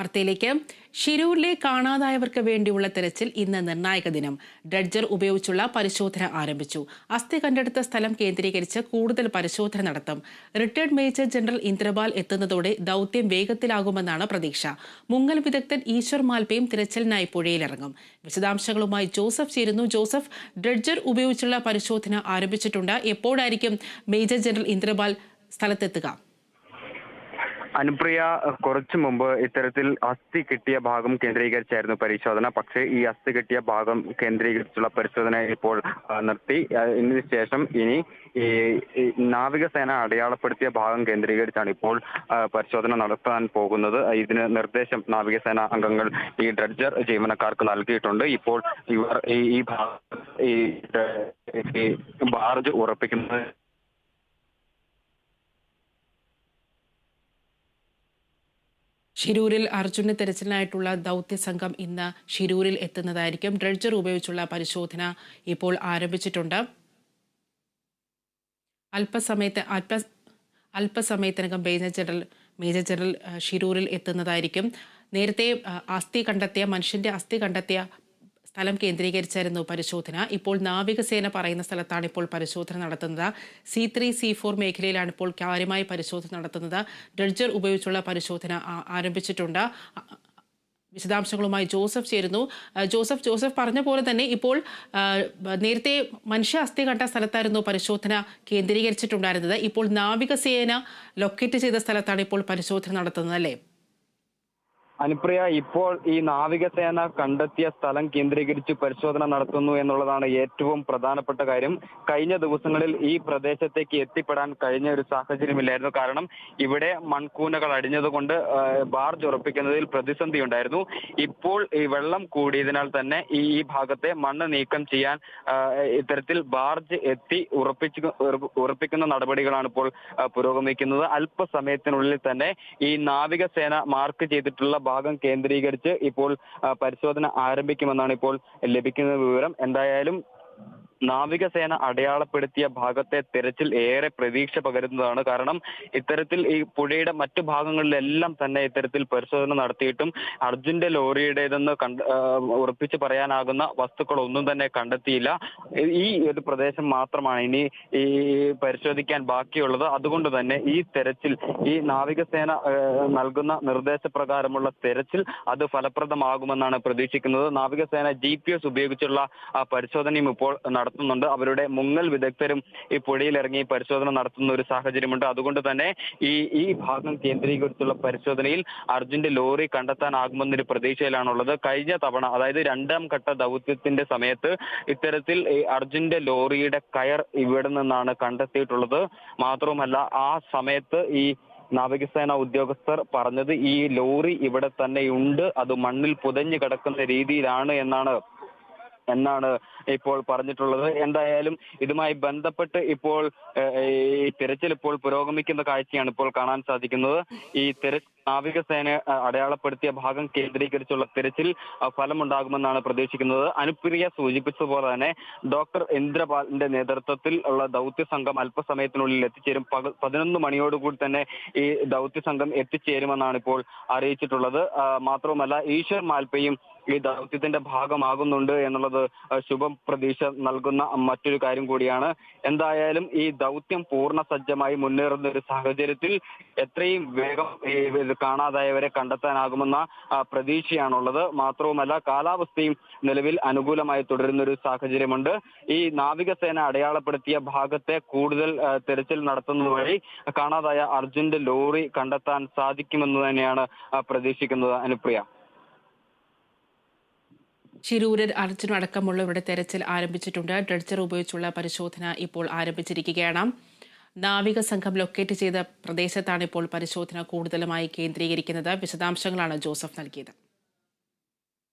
വാർത്തയിലേക്ക്. ഷിരൂരിലെ കാണാതായവർക്ക് വേണ്ടിയുള്ള തെരച്ചിൽ ഇന്ന് നിർണായക ദിനം. ഡ്രഡ്ജർ ഉപയോഗിച്ചുള്ള പരിശോധന ആരംഭിച്ചു. അസ്ഥി കണ്ടെടുത്ത സ്ഥലം കേന്ദ്രീകരിച്ച് കൂടുതൽ പരിശോധന നടത്തും. റിട്ടയർഡ് മേജർ ജനറൽ ഇന്ദ്രപാൽ എത്തുന്നതോടെ ദൌത്യം വേഗത്തിലാകുമെന്നാണ് പ്രതീക്ഷ. മുങ്ങൽ വിദഗ്ധൻ ഈശ്വർ മാൽപ്പയും തിരച്ചിലിനായി പുഴയിലിറങ്ങും. വിശദാംശങ്ങളുമായി ജോസഫ് ചേരുന്നു. ജോസഫ് ഡ്രഡ്ജർ ഉപയോഗിച്ചുള്ള പരിശോധന ആരംഭിച്ചിട്ടുണ്ട്. എപ്പോഴായിരിക്കും മേജർ ജനറൽ ഇന്ദ്രപാൽ സ്ഥലത്തെത്തുക? അനുപ്രിയ കുറച്ചു മുമ്പ് ഇത്തരത്തിൽ അസ്ഥി കിട്ടിയ ഭാഗം കേന്ദ്രീകരിച്ചായിരുന്നു പരിശോധന. പക്ഷേ ഈ അസ്ഥി കിട്ടിയ ഭാഗം കേന്ദ്രീകരിച്ചുള്ള പരിശോധന ഇപ്പോൾ നിർത്തി. ഇതിനുശേഷം ശേഷം ഇനി ഈ നാവികസേന അടയാളപ്പെടുത്തിയ ഭാഗം കേന്ദ്രീകരിച്ചാണ് ഇപ്പോൾ പരിശോധന നടത്താൻ പോകുന്നത്. ഇതിന് നിർദ്ദേശം നാവികസേന അംഗങ്ങൾ ഈ ഡ്രഡ്ജർ ജീവനക്കാർക്ക് നൽകിയിട്ടുണ്ട്. ഇപ്പോൾ ഇവർ ഈ ഭാഗം ഈ ബാർജ് ഉറപ്പിക്കുന്നത് ഷിരൂരിൽ അർജുന തെരച്ചിലിനായിട്ടുള്ള ദൗത്യ സംഘം ഇന്ന് ഷിരൂരിൽ എത്തുന്നതായിരിക്കും. ഡ്രഡ്ജർ ഉപയോഗിച്ചുള്ള പരിശോധന ഇപ്പോൾ ആരംഭിച്ചിട്ടുണ്ട്. അല്പസമയത്ത് അല്പ അല്പസമയത്തിനകം മേജർ ജനറൽ മേജർ ജനറൽ ഷിരൂരിൽ എത്തുന്നതായിരിക്കും. നേരത്തെ അസ്ഥി കണ്ടെത്തിയ മനുഷ്യന്റെ അസ്ഥി കണ്ടെത്തിയ സ്ഥലം കേന്ദ്രീകരിച്ചായിരുന്നു പരിശോധന. ഇപ്പോൾ നാവികസേന പറയുന്ന സ്ഥലത്താണ് ഇപ്പോൾ പരിശോധന നടത്തുന്നത്. സി ത്രീ സി ഫോർ മേഖലയിലാണ് ഇപ്പോൾ കാര്യമായി പരിശോധന നടത്തുന്നത്. ഡ്രഡ്ജർ ഉപയോഗിച്ചുള്ള പരിശോധന ആരംഭിച്ചിട്ടുണ്ട്. വിശദാംശങ്ങളുമായി ജോസഫ് ചേരുന്നു. ജോസഫ് ജോസഫ് പറഞ്ഞ പോലെ തന്നെ ഇപ്പോൾ നേരത്തെ മനുഷ്യ അസ്ഥി കണ്ട സ്ഥലത്തായിരുന്നു പരിശോധന കേന്ദ്രീകരിച്ചിട്ടുണ്ടായിരുന്നത്. ഇപ്പോൾ നാവികസേന ലൊക്കേറ്റ് ചെയ്ത സ്ഥലത്താണ് ഇപ്പോൾ പരിശോധന നടത്തുന്നത് അല്ലേ? അനുപ്രിയ ഇപ്പോൾ ഈ നാവികസേന കണ്ടെത്തിയ സ്ഥലം കേന്ദ്രീകരിച്ച് പരിശോധന നടത്തുന്നു എന്നുള്ളതാണ് ഏറ്റവും പ്രധാനപ്പെട്ട കാര്യം. കഴിഞ്ഞ ദിവസങ്ങളിൽ ഈ പ്രദേശത്തേക്ക് എത്തിപ്പെടാൻ കഴിഞ്ഞ ഒരു സാഹചര്യമില്ലായിരുന്നു. കാരണം ഇവിടെ മൺകൂനകൾ അടിഞ്ഞതുകൊണ്ട് ബാർജ് ഉറപ്പിക്കുന്നതിൽ പ്രതിസന്ധി ഉണ്ടായിരുന്നു. ഇപ്പോൾ ഈ വെള്ളം കൂടിയതിനാൽ തന്നെ ഈ ഈ ഭാഗത്തെ മണ്ണ് നീക്കം ചെയ്യാൻ ഇത്തരത്തിൽ ബാർജ് എത്തി ഉറപ്പിച്ചു ഉറപ്പിക്കുന്ന നടപടികളാണ് ഇപ്പോൾ പുരോഗമിക്കുന്നത്. അല്പസമയത്തിനുള്ളിൽ തന്നെ ഈ നാവികസേന മാർക്ക് ചെയ്തിട്ടുള്ള ഭാഗം കേന്ദ്രീകരിച്ച് ഇപ്പോൾ പരിശോധന ആരംഭിക്കുമെന്നാണ് ഇപ്പോൾ ലഭിക്കുന്ന വിവരം. എന്തായാലും നാവികസേന അടയാളപ്പെടുത്തിയ ഭാഗത്തെ തെരച്ചിൽ ഏറെ പ്രതീക്ഷ പകരുന്നതാണ്. കാരണം ഇത്തരത്തിൽ ഈ പുഴയുടെ മറ്റു ഭാഗങ്ങളിലെല്ലാം തന്നെ ഇത്തരത്തിൽ പരിശോധന നടത്തിയിട്ടും അർജുന്റെ ലോറിയുടേതെന്ന് കണ്ട് ഉറപ്പിച്ച് പറയാനാകുന്ന വസ്തുക്കൾ ഒന്നും തന്നെ കണ്ടെത്തിയില്ല. ഈ ഒരു പ്രദേശം മാത്രമാണ് ഇനി ഈ പരിശോധിക്കാൻ ബാക്കിയുള്ളത്. അതുകൊണ്ട് തന്നെ ഈ തെരച്ചിൽ ഈ നാവികസേന നൽകുന്ന നിർദ്ദേശപ്രകാരമുള്ള തെരച്ചിൽ അത് ഫലപ്രദമാകുമെന്നാണ് പ്രതീക്ഷിക്കുന്നത്. നാവികസേന ജി ഉപയോഗിച്ചുള്ള പരിശോധനയും ഇപ്പോൾ നടത്തുന്നുണ്ട്. അവരുടെ മുങ്ങൽ വിദഗ്ധരും ഈ പുഴയിൽ ഇറങ്ങി പരിശോധന നടത്തുന്ന ഒരു സാഹചര്യമുണ്ട്. അതുകൊണ്ട് തന്നെ ഈ ഈ ഭാഗം കേന്ദ്രീകരിച്ചുള്ള പരിശോധനയിൽ അർജുന്റെ ലോറി കണ്ടെത്താനാകുമെന്നൊരു പ്രതീക്ഷയിലാണുള്ളത്. കഴിഞ്ഞ തവണ അതായത് രണ്ടാം ഘട്ട ദൗത്യത്തിന്റെ സമയത്ത് ഇത്തരത്തിൽ ഈ അർജുന്റെ ലോറിയുടെ കയർ ഇവിടെ നിന്നാണ് കണ്ടെത്തിയിട്ടുള്ളത്. മാത്രവുമല്ല ആ സമയത്ത് ഈ നാവികസേന ഉദ്യോഗസ്ഥർ പറഞ്ഞത് ഈ ലോറി ഇവിടെ തന്നെയുണ്ട് അത് മണ്ണിൽ പുതഞ്ഞു കിടക്കുന്ന രീതിയിലാണ് എന്നാണ് എന്നാണ് ഇപ്പോൾ പറഞ്ഞിട്ടുള്ളത്. എന്തായാലും ഇതുമായി ബന്ധപ്പെട്ട് ഇപ്പോൾ ഈ തിരച്ചിൽ ഇപ്പോൾ പുരോഗമിക്കുന്ന കാഴ്ചയാണ് ഇപ്പോൾ കാണാൻ സാധിക്കുന്നത്. ഈ തിര നാവികസേന അടയാളപ്പെടുത്തിയ ഭാഗം കേന്ദ്രീകരിച്ചുള്ള തിരച്ചിൽ ഫലമുണ്ടാകുമെന്നാണ് പ്രതീക്ഷിക്കുന്നത്. അനുപ്രിയ സൂചിപ്പിച്ചതുപോലെ തന്നെ ഡോക്ടർ ഇന്ദ്രപാലിന്റെ നേതൃത്വത്തിൽ ഉള്ള ദൗത്യ സംഘം അല്പസമയത്തിനുള്ളിൽ എത്തിച്ചേരും. പതിനൊന്ന് മണിയോടുകൂടി തന്നെ ഈ ദൗത്യ സംഘം എത്തിച്ചേരുമെന്നാണ് ഇപ്പോൾ അറിയിച്ചിട്ടുള്ളത്. മാത്രവുമല്ല ഈശ്വർ മാൽപ്പയും ഈ ദൗത്യത്തിന്റെ ഭാഗമാകുന്നുണ്ട് എന്നുള്ളത് ശുഭ പ്രതീക്ഷ നൽകുന്ന മറ്റൊരു കാര്യം കൂടിയാണ്. എന്തായാലും ഈ ദൗത്യം പൂർണ സജ്ജമായി മുന്നേറുന്ന ഒരു സാഹചര്യത്തിൽ എത്രയും വേഗം കാണാതായവരെ കണ്ടെത്താനാകുമെന്ന പ്രതീക്ഷയാണുള്ളത്. മാത്രവുമല്ല കാലാവസ്ഥയും നിലവിൽ അനുകൂലമായി തുടരുന്ന ഒരു സാഹചര്യമുണ്ട്. ഈ നാവികസേന അടയാളപ്പെടുത്തിയ ഭാഗത്തെ കൂടുതൽ തെരച്ചിൽ നടത്തുന്നത് വഴി കാണാതായ അർജുന്റെ ലോറി കണ്ടെത്താൻ സാധിക്കുമെന്ന് തന്നെയാണ് പ്രതീക്ഷിക്കുന്നത്. അനുപ്രിയ. ഷിരൂരിൽ അർജുൻ അടക്കമുള്ളവരുടെ തെരച്ചിൽ ആരംഭിച്ചിട്ടുണ്ട്. ഡ്രഡ്ജർ ഉപയോഗിച്ചുള്ള പരിശോധന ഇപ്പോൾ ആരംഭിച്ചിരിക്കുകയാണ്. നാവിക സംഘം ലൊക്കേറ്റ് ചെയ്ത പ്രദേശത്താണ് ഇപ്പോൾ പരിശോധന കൂടുതലുമായി കേന്ദ്രീകരിക്കുന്നത്. വിശദാംശങ്ങളാണ് ജോസഫ് നൽകിയത്.